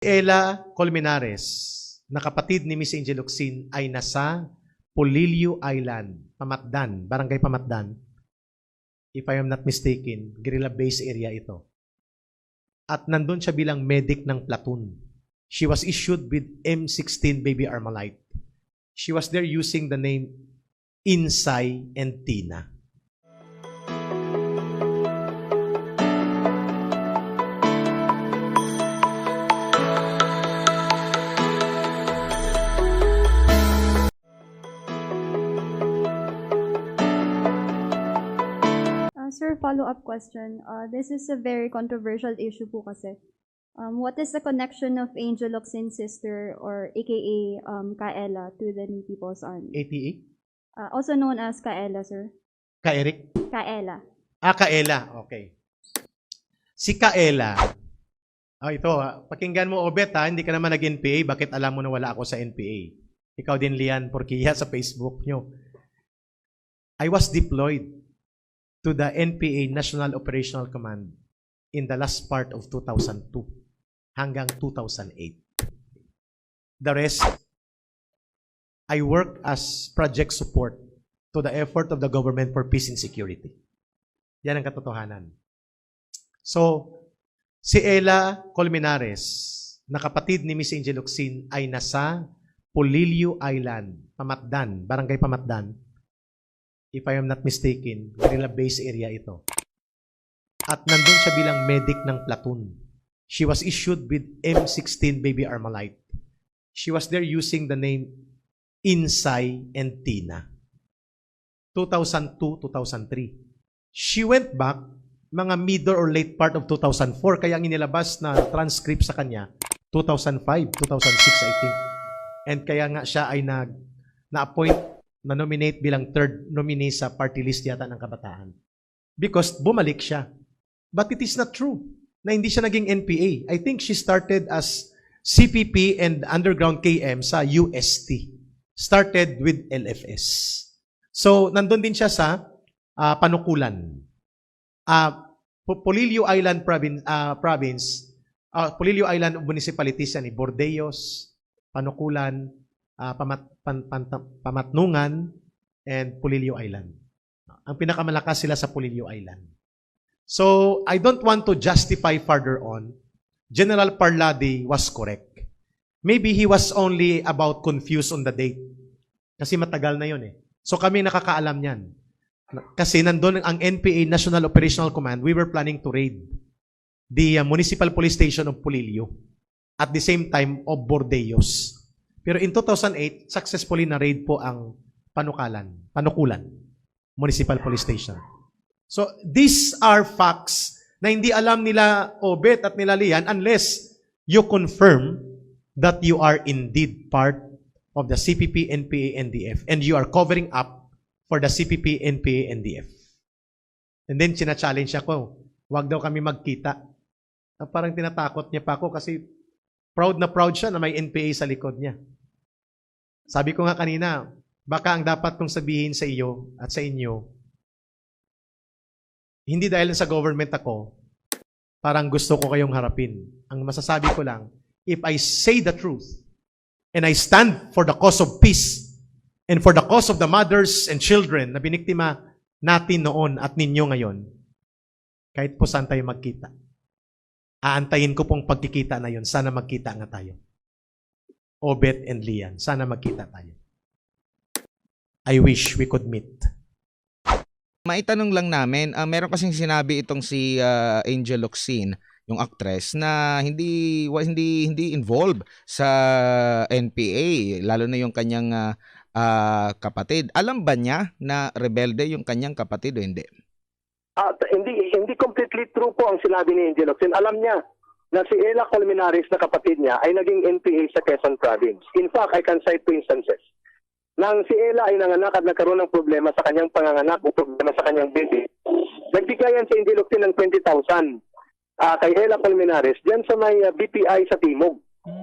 Ella Colmenares, na kapatid ni Miss Angel Locsin, ay nasa Polillo Island, Pamatdan, Barangay Pamatdan. If I am not mistaken, guerrilla base area ito. At nandun siya bilang medic ng platoon. She was issued with M16 Baby Armalite. She was there using the name Insay and Tina. Sir, follow-up question. Uh, this is a very controversial issue po kasi. Um, what is the connection of Angel Locsin's sister or aka um, Kaela to the New People's Army? ATA? Uh, also known as Kaela, sir. Ka Eric? Kaela. Ah, Kaela. Okay. Si Kaela. Ah, ito, ah, pakinggan mo, Obet, ha? Hindi ka naman nag-NPA. Bakit alam mo na wala ako sa NPA? Ikaw din, Lian Porquilla, sa Facebook nyo. I was deployed to the NPA National Operational Command in the last part of 2002 hanggang 2008. The rest, I work as project support to the effort of the government for peace and security. Yan ang katotohanan. So, si Ella Colmenares, na kapatid ni Miss Angel Locsin, ay nasa Polillo Island, Pamatdan, Barangay Pamatdan. If I am not mistaken, guerrilla base area ito. At nandun siya bilang medic ng platoon. She was issued with M16 Baby Armalite. She was there using the name Insay and Tina. 2002-2003. She went back mga middle or late part of 2004 kaya ang inilabas na transcript sa kanya 2005, 2006 I think. And kaya nga siya ay nag na-appoint na nominate bilang third nominee sa party list yata ng kabataan. Because bumalik siya. But it is not true na hindi siya naging NPA. I think she started as CPP and underground KM sa UST. Started with LFS. So, nandun din siya sa ah, panukulan. Po- Polillo Island province, ah, province ah, Polillo Island municipalities yan, Bordeos, Panukulan, ah, Pamat, Pan- Pan- Pamatnungan, and Polillo Island. Ang pinakamalakas sila sa Polillo Island. So, I don't want to justify further on. General Parlade was correct. Maybe he was only about confused on the date. Kasi matagal na yun eh. So kami nakakaalam niyan. Kasi nandun ang NPA National Operational Command, we were planning to raid the uh, Municipal Police Station of Pulilio at the same time of Bordeos. Pero in 2008, successfully na-raid po ang Panukalan, Panukulan Municipal Police Station. So these are facts na hindi alam nila Obet at nila Lian unless you confirm that you are indeed part of the CPP, NPA, NDF and you are covering up for the CPP, NPA, NDF. And then, sina-challenge ako, wag daw kami magkita. Ah, Parang tinatakot niya pa ako kasi proud na proud siya na may NPA sa likod niya. Sabi ko nga kanina, baka ang dapat kong sabihin sa iyo at sa inyo, hindi dahil sa government ako, parang gusto ko kayong harapin. Ang masasabi ko lang, if I say the truth, and I stand for the cause of peace, and for the cause of the mothers and children na biniktima natin noon at ninyo ngayon, kahit po saan tayo magkita, aantayin ko pong pagkikita na yun. Sana magkita nga tayo. Obet and Lian, sana magkita tayo. I wish we could meet. Maitanong lang namin, ah, meron kasing sinabi itong si ah, Angel Locsin, yung actress na hindi hindi hindi involved sa NPA, lalo na yung kanyang ah, ah, kapatid. Alam ba niya na rebelde yung kanyang kapatid o hindi? At hindi hindi completely true po ang sinabi ni Angel Locsin. Alam niya na si Ella Colmenares na kapatid niya ay naging NPA sa Quezon Province. In fact, I can cite two instances. Nang si Ella ay nanganak at nagkaroon ng problema sa kanyang panganganak o problema sa kanyang baby, nagbigayan si Angel Locsin ng 20,000 ah, kay Ella Colmenares diyan sa may ah, BPI sa Timog.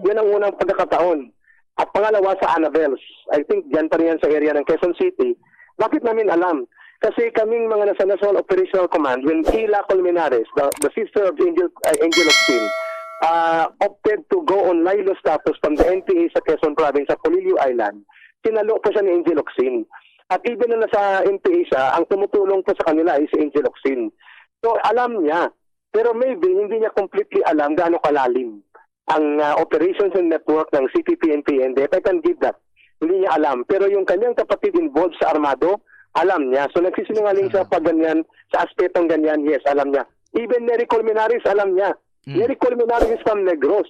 Yan ang unang pagkakataon. At pangalawa sa Annabels. I think diyan pa rin yan sa area ng Quezon City. Bakit namin alam? Kasi kaming mga nasa National Operational Command, when Ella Colmenares, the, the sister of Angel, uh, Angel of Sin, uh, opted to go on Lilo status from the NPA sa Quezon Province sa Polillo Island, sinalo po siya ni Angel Oxin. At even na nasa NPA siya, ang tumutulong po sa kanila ay si Angel Oxin. So alam niya, pero maybe hindi niya completely alam gaano kalalim ang uh, operations and network ng CPP and. I can give that. Hindi niya alam. Pero yung kanyang kapatid involved sa armado, alam niya. So nagsisinungaling siya pag ganyan, sa aspetong ganyan, yes, alam niya. Even Nery Colmenares, alam niya. Mm. Nery Colmenares is from Negros.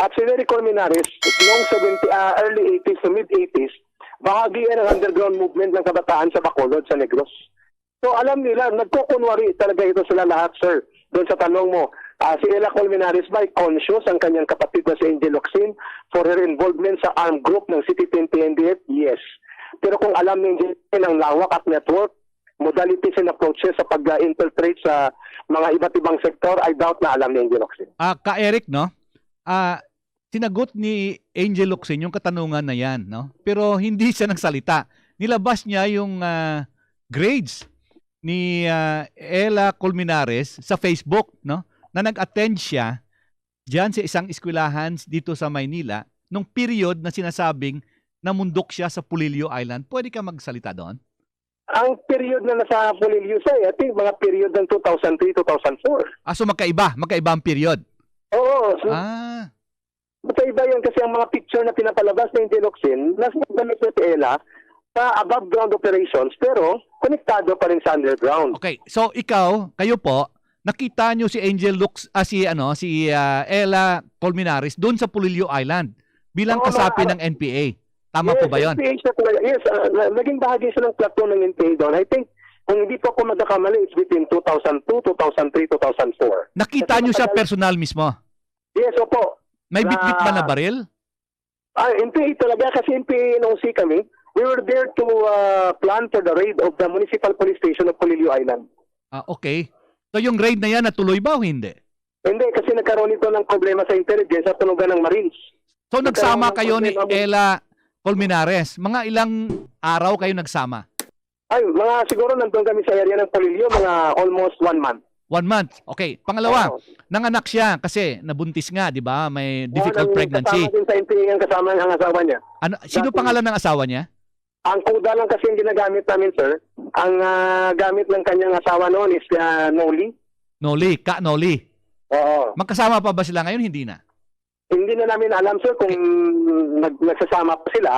At si Nery Colmenares, noong 70, ah, early 80s to mid-80s, bahagi yan ng underground movement ng kabataan sa Bacolod, sa Negros. So alam nila, nagkukunwari talaga ito sila lahat, sir. Doon sa tanong mo, ah, si Ella Colmenares ba ay conscious ang kanyang kapatid na si Angel Oxin for her involvement sa armed group ng and PNDF? Yes. Pero kung alam Angel Oxin ang lawak at network, modalities and approaches sa pag-infiltrate sa mga iba't ibang sektor, I doubt na alam ni Angel Oxin. Ah, ka Eric, no? Ah, sinagot ni Angel Locsin yung katanungan na yan, no? Pero hindi siya nagsalita. Nilabas niya yung ah, grades ni ah, Ella Colmenares sa Facebook, no? Na nag-attend siya diyan sa isang eskwelahan dito sa Maynila nung period na sinasabing namundok siya sa Pulilio Island. Pwede ka magsalita doon? Ang period na nasa Polilio siya, I think mga period ng 2003-2004. Ah, so magkaiba. Magkaiba ang period. Oo, so, Ah, Magkaiba yun kasi ang mga picture na pinapalabas ng Ingeloxin, nasa damit na si Ella sa above ground operations pero konektado pa rin sa underground. Okay, so ikaw, kayo po, nakita nyo si Angel Lux, ah, si ano, si ah, Ella Colmenares doon sa Pulilio Island bilang Oo, kasapi ma- ng NPA. Tama po yes, ba 'yon? NPA siya talaga. Yes, na- naging bahagi siya ng platoon ng NPA doon. I think, kung hindi po ako magkakamali, it's between 2002, 2003, 2004. Nakita Kasi nyo siya personal mismo. Yes, opo. May bitbit ba na baril? Ah, NPA talaga kasi NPA NOC kami. We were there to ah, plan for the raid of the Municipal Police Station of Polillo Island. Ah, okay. So yung raid na yan natuloy ba o hindi? Hindi, kasi nagkaroon ito ng problema sa intelligence at tunugan ng Marines. So nagsama kayo ni. Ella Colmenares. Mga ilang araw kayo nagsama? Ay, mga siguro nandun kami sa area ng Polillo, mga almost one month. One month. Okay. Pangalawa, Oo. nanganak siya kasi nabuntis nga, di ba? May difficult nang pregnancy. Kasama din sa ang kasama ang asawa niya. Ano, sino Dati- pangalan ng asawa niya? Ang kuda lang kasi yung ginagamit namin, sir. Ang ah, gamit ng kanyang asawa noon is ah, Noli. Noli, Ka Noli. Oo. Magkasama pa ba sila ngayon? Hindi na. Hindi na namin alam, sir, kung nag nagsasama pa sila.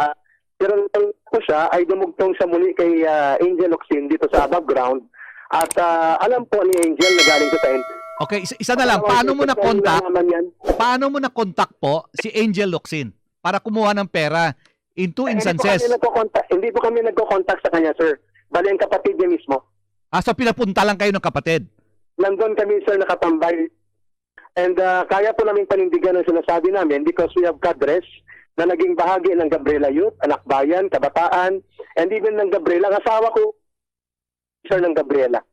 Pero nung ko siya ay dumugtong sa muli kay ah, Angel Oxin dito sa above ground. At ah, alam po ni Angel na galing sa NPA. Okay, isa, isa na lang. Paano mo na contact? Paano mo na contact po si Angel Locsin para kumuha ng pera in two instances? Hindi po kami hindi po kami nagko-contact sa kanya, sir. Bali ang kapatid niya mismo. Ah, so pinapunta lang kayo ng kapatid. Nandun kami, sir, nakatambay. And ah, kaya po namin panindigan ang sinasabi namin because we have cadres na naging bahagi ng Gabriela Youth, Anak Bayan, Kabataan, and even ng Gabriela. Ang asawa ko, sir, ng Gabriela.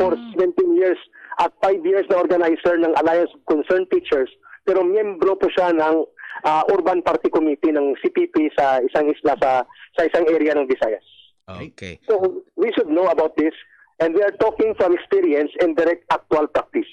For Ah, 17 years at 5 years na organizer ng Alliance of Concerned Teachers. Pero miyembro po siya ng ah, Urban Party Committee ng CPP sa isang isla sa sa isang area ng Visayas. Okay. So we should know about this and we are talking from experience and direct actual practice.